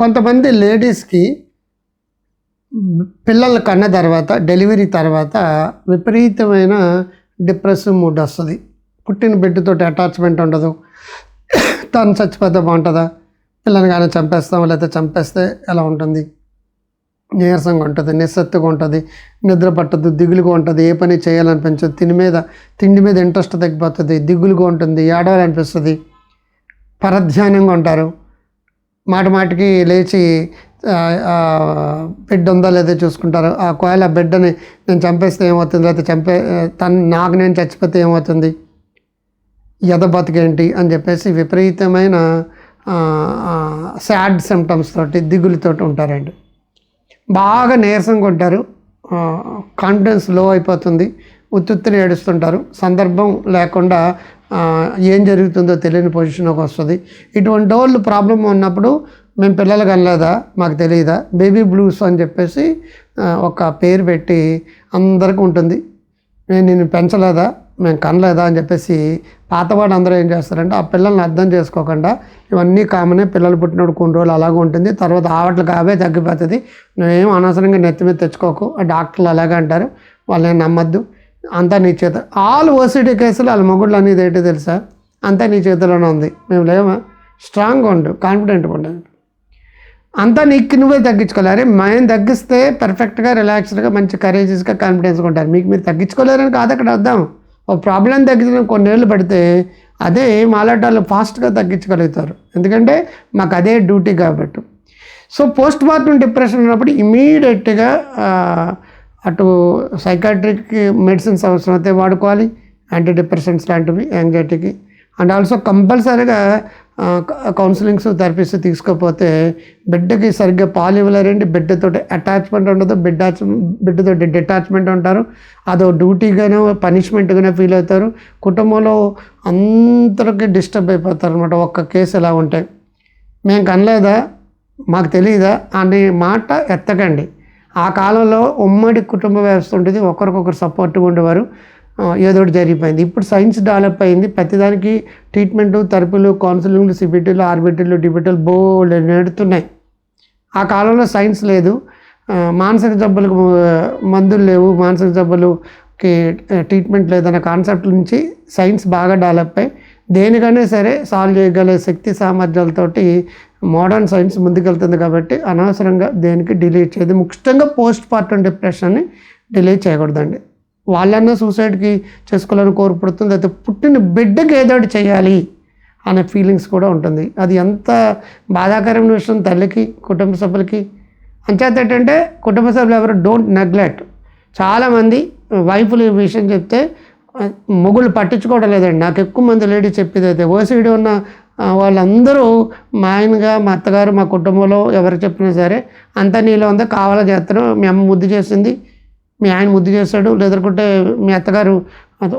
కొంతమంది లేడీస్కి పిల్లలు కన్న తర్వాత డెలివరీ తర్వాత విపరీతమైన డిప్రెసివ్ మూడ్ వస్తుంది. పుట్టిన బిడ్డతో అటాచ్మెంట్ ఉండదు. తను చచ్చిపోతే బాగుంటుందా? పిల్లని కానీ చంపేస్తాం లేకపోతే చంపేస్తే ఎలా ఉంటుంది? నీరసంగా ఉంటుంది నిస్సత్తుగా ఉంటుంది నిద్ర పట్టదు దిగులుగా ఉంటుంది ఏ పని చేయాలనిపించదు తిని మీద తిండి మీద ఇంట్రెస్ట్ తగ్గిపోతుంది దిగులుగా ఉంటుంది ఏడవాలనిపిస్తుంది పరధ్యానంగా ఉంటారు. మాట మాటికి లేచి బిడ్డ ఉందా లేదా చూసుకుంటారు. ఆ ఒకవేళ ఆ బిడ్డని నేను చంపేస్తే ఏమవుతుంది? లేకపోతే చంపే తను నాకు నేను చచ్చిపోతే ఏమవుతుంది? ఎద బతికేంటి? అని చెప్పేసి విపరీతమైన సాడ్ సిమ్టమ్స్ తోటి దిగులతో ఉంటారండి. బాగా నీరసంగా ఉంటారు. కాన్ఫిడెన్స్లో అయిపోతుంది. ఉత్తుత్తిని ఏడుస్తుంటారు. సందర్భం లేకుండా ఏం జరుగుతుందో తెలియని పొజిషన్కి వస్తుంది. ఇటువంటి వాళ్ళు ప్రాబ్లం ఉన్నప్పుడు మేము పిల్లలు కనలేదా? మాకు తెలియదా బేబీ బ్లూస్ అని చెప్పేసి ఒక పేరు పెట్టి అందరికీ ఉంటుంది. నేను నేను పెంచలేదా? మేము కనలేదా? అని చెప్పేసి పాతవాడు అందరూ ఏం చేస్తారంటే ఆ పిల్లల్ని అర్థం చేసుకోకుండా ఇవన్నీ కామనే పిల్లలు పుట్టినప్పుడు కొన్ని రోజులు అలాగే ఉంటుంది. తర్వాత ఆవట్లకు అవే తగ్గిపోతుంది. నువ్వేం అనవసరంగా నెత్తి మీద తెచ్చుకోకు ఆ డాక్టర్లు అలాగే అంటారు. వాళ్ళని నమ్మద్దు. అంతా నీ చేత. ఆల్ ఓసిటీ కేసులు వాళ్ళ మొగుళ్ళు అనేది ఏంటో తెలుసా? అంతా నీ చేతిలోనే ఉంది. మేము లేమా స్ట్రాంగ్గా ఉండు కాన్ఫిడెంట్గా ఉండండి అంతా నీకు నువ్వే తగ్గించుకోవాలి. అరే మేము తగ్గిస్తే పర్ఫెక్ట్గా రిలాక్స్డ్గా మంచి కరేజెస్గా కాన్ఫిడెన్స్గా ఉంటారు. మీకు మీరు తగ్గించుకోలేరని కాదు అక్కడ వద్దాం ఓ ప్రాబ్లం తగ్గించడం కొన్నేళ్ళు పడితే అదే మాలాటాలు ఫాస్ట్గా తగ్గించగలుగుతారు. ఎందుకంటే మాకు అదే డ్యూటీ కాబట్టి. సో పోస్ట్ మార్టం డిప్రెషన్ ఉన్నప్పుడు ఇమీడియట్గా అటు సైకాట్రిక్ మెడిసిన్స్ అవసరం అయితే వాడుకోవాలి యాంటీ డిప్రెషన్స్ లాంటివి యాంగ్జైటీకి అండ్ ఆల్సో కంపల్సరీగా కౌన్సిలింగ్స్ థెరపీస్ తీసుకోకపోతే బిడ్డకి సరిగ్గా పాలు ఇవ్వలేరండి. బిడ్డతో అటాచ్మెంట్ ఉండదు. బిడ్డ బిడ్డతో డిటాచ్మెంట్ ఉంటారు. అదో డ్యూటీగానో పనిష్మెంట్గానే ఫీల్ అవుతారు. కుటుంబంలో అందరికి డిస్టర్బ్ అయిపోతారు అనమాట ఒక్క కేసు ఎలా ఉంటాయి మేము కనలేదా? మాకు తెలియదా అనే మాట ఎత్తకండి. ఆ కాలంలో ఉమ్మడి కుటుంబ వ్యవస్థ ఉండేది. ఒకరికొకరు సపోర్ట్గా ఉండేవారు. ఏదో ఒకటి జరిగిపోయింది. ఇప్పుడు సైన్స్ డెవలప్ అయింది. ప్రతిదానికి ట్రీట్మెంట్ థెరపీలు కౌన్సిలింగ్లు సిబిటీలు ఆర్బిటీలు డిబిటీలు బోల్డ్ నేడుతున్నాయి. ఆ కాలంలో సైన్స్ లేదు. మానసిక జబ్బులకు మందులు లేవు. మానసిక జబ్బులుకి ట్రీట్మెంట్ లేదన్న కాన్సెప్ట్ నుంచి సైన్స్ బాగా డెవలప్ అయ్యి దేనికైనా సరే సాల్వ్ చేయగల శక్తి సామర్థ్యాలతోటి మోడర్న్ సైన్స్ ముందుకెళ్తుంది కాబట్టి అనవసరంగా దేనికి డిలే చేయదు. ముఖ్యంగా పోస్ట్ పార్టం డిప్రెషన్ని డిలే చేయకూడదండి. వాళ్ళన్నా సూసైడ్కి చేసుకోవాలని కోరుపడుతుంది అయితే పుట్టిన బిడ్డకి ఏదో ఒకటి చేయాలి అనే ఫీలింగ్స్ కూడా ఉంటుంది. అది ఎంత బాధాకరమైన విషయం తల్లికి కుటుంబ సభ్యులకి. అంచేత ఏంటంటే కుటుంబ సభ్యులు ఎవరు డోంట్ నెగ్లెక్ట్. చాలామంది వైఫ్లు ఈ విషయం చెప్తే మొగుళ్ళు పట్టించుకోవడం లేదండి. నాకు ఎక్కువ మంది లేడీ చెప్పేది అయితే ఓసీడీ ఉన్న వాళ్ళందరూ మా ఆయనగా మా అత్తగారు మా కుటుంబంలో ఎవరు చెప్పినా సరే అంతా నీలో ఉందో కావాలా చేస్తారు. మీ అమ్మ ముద్దు చేసింది మీ ఆయన ముద్దు చేస్తాడు. లేదనుకుంటే మీ అత్తగారు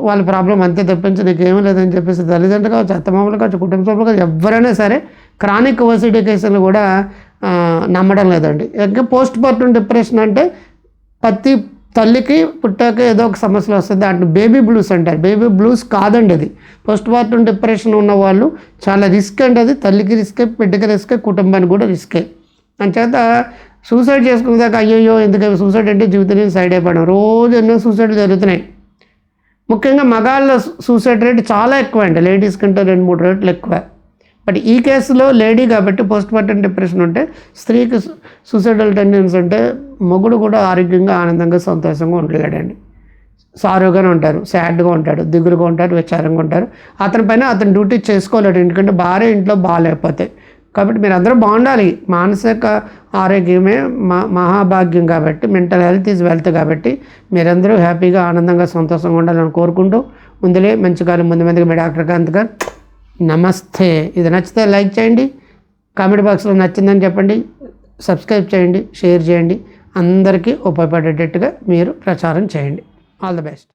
వాళ్ళ ప్రాబ్లం అంతే తప్పించి నీకేమీ లేదని చెప్పేసి తల్లిదండ్రులు కావచ్చు అత్తమామలు కావచ్చు కుటుంబ సభ్యులు కావచ్చు ఎవరైనా సరే క్రానిక్ ఓసిటీ కేసులు కూడా నమ్మడం లేదండి. ఇంకా పోస్ట్ పార్టం డిప్రెషన్ అంటే ప్రతి తల్లికి పుట్టాక ఏదో ఒక సమస్యలు వస్తుంది దాంట్లో బేబీ బ్లూస్ అంటారు. బేబీ బ్లూస్ కాదండి అది. పోస్ట్ మార్టం డిప్రెషన్ ఉన్న వాళ్ళు చాలా రిస్క్ అండి అది. తల్లికి రిస్కే బిడ్డకి రిస్కే కుటుంబానికి కూడా రిస్కే అంచేత సూసైడ్ చేసుకునేదాకా అయ్యయ్యో ఎందుకంటే సూసైడ్ అంటే జీవితం సైడ్ అయిపోవడం రోజు ఎన్నో సూసైడ్ జరుగుతున్నాయి. ముఖ్యంగా మగాళ్ళ సూసైడ్ రేట్ చాలా ఎక్కువ అండి. లేడీస్ కంటే రెండు మూడు రేట్లు ఎక్కువ. బట్ ఈ కేసులో లేడీ కాబట్టి పోస్ట్ మార్టం డిప్రెషన్ ఉంటే స్త్రీకి సూసైడల్ టెండెన్స్ అంటే మొగుడు కూడా ఆరోగ్యంగా ఆనందంగా సంతోషంగా ఉండలేడండి. సారోగానే ఉంటారు సాడ్గా ఉంటాడు దిగులుగా ఉంటారు విచారంగా ఉంటారు. అతని పైన అతని డ్యూటీ చేసుకోలేడు ఎందుకంటే భార్య ఇంట్లో బాగాలేకపోతే. కాబట్టి మీరు అందరూ బాగుండాలి. మానసిక ఆరోగ్యమే మా మహాభాగ్యం కాబట్టి మెంటల్ హెల్త్ ఈజ్ వెల్త్ కాబట్టి మీరందరూ హ్యాపీగా ఆనందంగా సంతోషంగా ఉండాలని కోరుకుంటూ ముందులే మంచి కాలం ముందు మందికి మీ డాక్టర్ కాంత్ గారు. నమస్తే. ఇది నచ్చితే లైక్ చేయండి కామెంట్ బాక్స్లో నచ్చిందని చెప్పండి సబ్స్క్రైబ్ చేయండి షేర్ చేయండి. అందరికీ ఉపయోగపడేటట్టుగా మీరు ప్రచారం చేయండి. All the best.